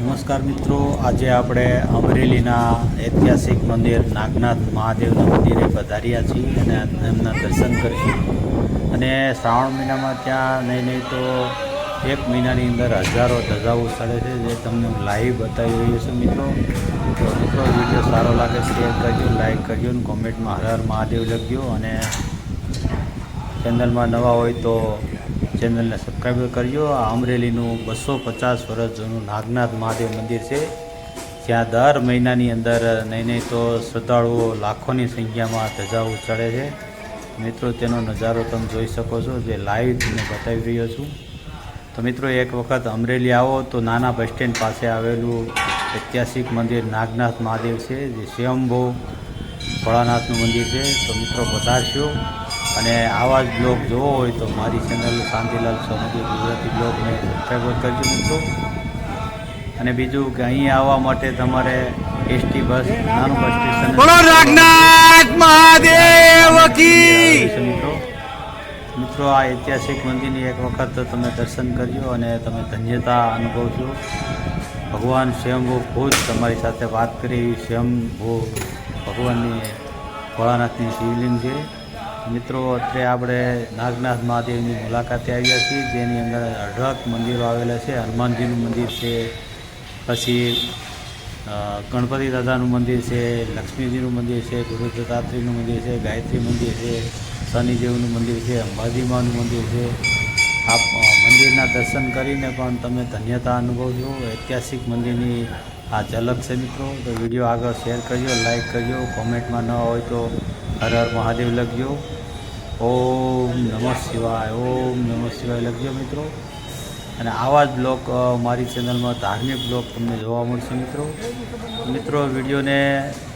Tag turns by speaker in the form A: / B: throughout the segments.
A: નમસ્કાર મિત્રો, આજે આપણે અમરેલીના ઐતિહાસિક મંદિર નાગનાથ મહાદેવના મંદિરે પધાર્યા છીએ અને એમના દર્શન કરીશું. અને શ્રાવણ મહિનામાં ત્યાં નહીં નહીં તો એક મહિનાની અંદર હજારો ધજાઓ ચડે છે, જે તમને લાઈવ બતાવી રહ્યો છું મિત્રો. તો મિત્રો, વીડિયો સારો લાગે શેર કરજો લાઈક કરજો અને કોમેન્ટમાં હર હર મહાદેવ લખજો. અને ચેનલમાં નવા હોય તો ચેનલને સબસ્ક્રાઈબ કરજો. આ અમરેલીનું બસો પચાસ વર્ષ જૂનું નાગનાથ મહાદેવ મંદિર છે. જ્યાં દર મહિનાની અંદર નહીં નહીં તો શ્રદ્ધાળુઓ લાખોની સંખ્યામાં ધજાઓ ચડે છે. મિત્રો, તેનો નજારો તમે જોઈ શકો છો. જે લાઈવ તમને બતાવી રહ્યો છું. તો મિત્રો, એક વખત અમરેલી આવો તો નાના બસ સ્ટેન્ડ પાસે આવેલું ઐતિહાસિક મંદિર નાગનાથ મહાદેવ છે, જે સ્વયંભો ભોળાનાથનું મંદિર છે. તો મિત્રો, પધારશો. અને આવા જ બ્લોગ જોવો હોય તો મારી ચેનલ શાંતિલાલ સોમદી ગુજરાતી બ્લોગને સબસ્ક્રાઈબ કરજો મિત્રો. અને બીજું કે અહીં આવવા માટે તમારે એસટી બસ નાનું બસ સ્ટેશન
B: બોલો નાગનાથ મહાદેવ કી!
A: મિત્રો. મિત્રો આ ઐતિહાસિક મંદિરની એક વખત તમે દર્શન કરજો અને તમે ધન્યતા અનુભવજો. ભગવાન સ્વયંભુ ખુદ તમારી સાથે વાત કરી. સ્વયંભૂ ભગવાનની ભોળાનાથની શિવલિંગ છે. મિત્રો, અત્યારે આપણે નાગનાથ મહાદેવની મુલાકાતે આવ્યા છીએ, જેની અંદર અઢળક મંદિરો આવેલા છે. હનુમાનજીનું મંદિર છે, પછી ગણપતિ દાદાનું મંદિર છે, લક્ષ્મીજીનું મંદિર છે, ગુરુ દત્તાત્રેયનું મંદિર છે, ગાયત્રી મંદિર છે, શનિદેવનું મંદિર છે, અંબાજી માનું મંદિર છે. આપ મંદિરના દર્શન કરીને પણ તમે ધન્યતા અનુભવજો. ઐતિહાસિક મંદિરની આ ઝલક છે મિત્રો. તો વીડિયો આગળ શેર કરજો લાઈક કરજો કોમેન્ટમાં ન હોય તો હર હર મહાદેવ લખજો. ઓમ નમઃ શિવાય, ઓમ નમઃ શિવાય લખજો મિત્રો. અને આવા જ બ્લોગ મારી ચેનલમાં ધાર્મિક બ્લોગ તમને જોવા મળશે મિત્રો. મિત્રો, વિડીયોને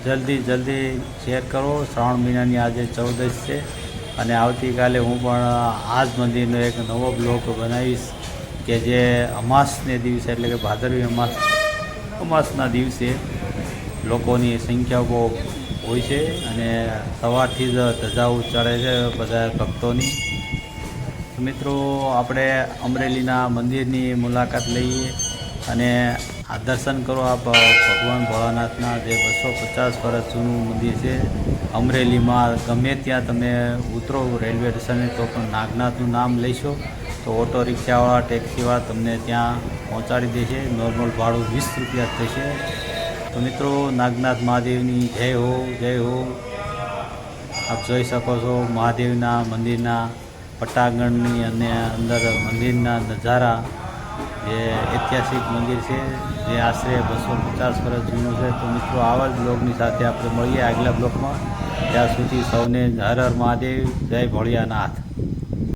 A: જલ્દી જલ્દી શેર કરો. શ્રાવણ મહિનાની આજે ચૌદશ છે અને આવતીકાલે હું પણ આ જ મંદિરનો એક નવો બ્લોગ બનાવીશ કે જે અમાસને દિવસે એટલે કે ભાદરવી અમાસ અમાસના દિવસે લોકોની સંખ્યા બહુ હોય છે અને સવારથી જ ધજાઓ ચડે છે બધા ભક્તોની. મિત્રો, આપણે અમરેલીના મંદિરની મુલાકાત લઈએ અને આ દર્શન કરો. આપ ભગવાન ભોળાનાથના જે બસો પચાસ વર્ષ જૂનું મંદિર છે, અમરેલીમાં ગમે ત્યાં તમે ઉતરો રેલવે સ્ટેશને, તો પણ નાગનાથનું નામ લઈશો. તો ઓટો રિક્ષાવાળા, ટેક્સીવાળા તમને ત્યાં પહોંચાડી દેશે. નોર્મલ ભાડું વીસ રૂપિયા થશે. તો મિત્રો, નાગનાથ મહાદેવની જય હો જય હો. આપ જોઈ શકો છો મહાદેવના મંદિરના પટાંગણની અને અંદર મંદિરના નજારા. જે ઐતિહાસિક મંદિર છે, જે આશરે બસો પચાસ વર્ષ જૂનું છે. તો મિત્રો, આવા જ બ્લોગની સાથે આપણે મળીએ આગલા બ્લોગમાં ત્યાં સુધી સૌને હર હર મહાદેવ, જય ભોળિયાનાથ.